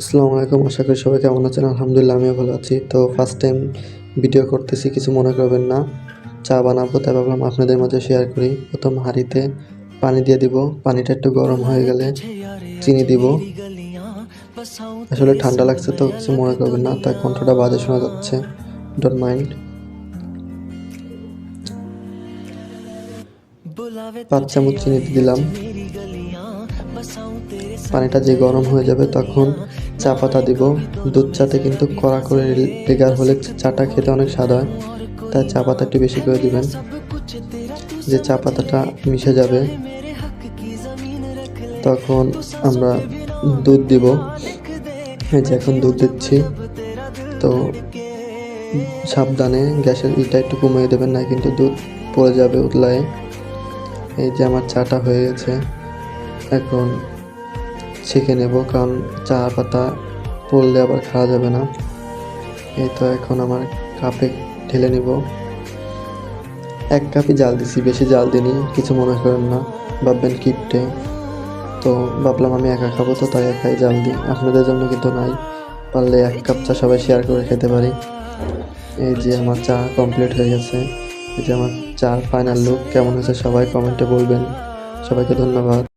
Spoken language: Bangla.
আসসালামু আলাইকুম, আশা করি সবাই কেমন আছেন? আলহামদুলিল্লাহ, আমিও ভালো আছি। তো ফার্স্ট টাইম ভিডিও করতেছি, কিছু মনে করবেন না। চা বানাবো, তাই ভাবলাম আপনাদের মাঝে শেয়ার করি। প্রথম হাঁড়িতে পানি দিয়ে দিব। পানিটা একটু গরম হয়ে গেলে চিনি দিব। আসলে ঠান্ডা লাগছে তো, কিছু মনে করবেন না। তাই কণ্ঠটা বাজে শোনা যাচ্ছে। ডোন্ট মাইন্ড পাঁচ চামচ চিনি দিলাম। পানিটা যে গরম হয়ে যাবে তখন চা পাতা দিব। দুধ চাতে কিন্তু কড়া করে লেগার হলে চাটা খেতে অনেক স্বাদ হয়। তাই চা পাতা একটু বেশি করে দিবেন। যে চা পাতাটা মিশে যাবে, তখন আমরা দুধ দিব। এই যে এখন দুধ দিচ্ছি। তো সাবধানে গ্যাসের ইটা একটু কমিয়ে দেবেন, না কিন্তু দুধ পড়ে যাবে উতলায়। এই যে আমার চাটা হয়ে গেছে। এখন ছেঁকে নেব, কারণ চা পাতা পড়লে আবার খাওয়া যাবে না। এই তো এখন আমার কাপে ঢেলে নেব। এক কাপই জাল দিছি, বেশি জাল দিনি কিছু মনে করেন না, ভাববেন কিপটে। তো ভাবলাম আমি একা খাব, তো তাই একাই জাল দিই। আপনাদের জন্য কিন্তু নাই, পারলে এক কাপ চা সবাই শেয়ার করে খেতে পারি। এই যে আমার চা কমপ্লিট হয়ে গেছে। এই যে আমার চার ফাইনাল লুক কেমন হয়েছে সবাই কমেন্টে বলবেন। সবাইকে ধন্যবাদ।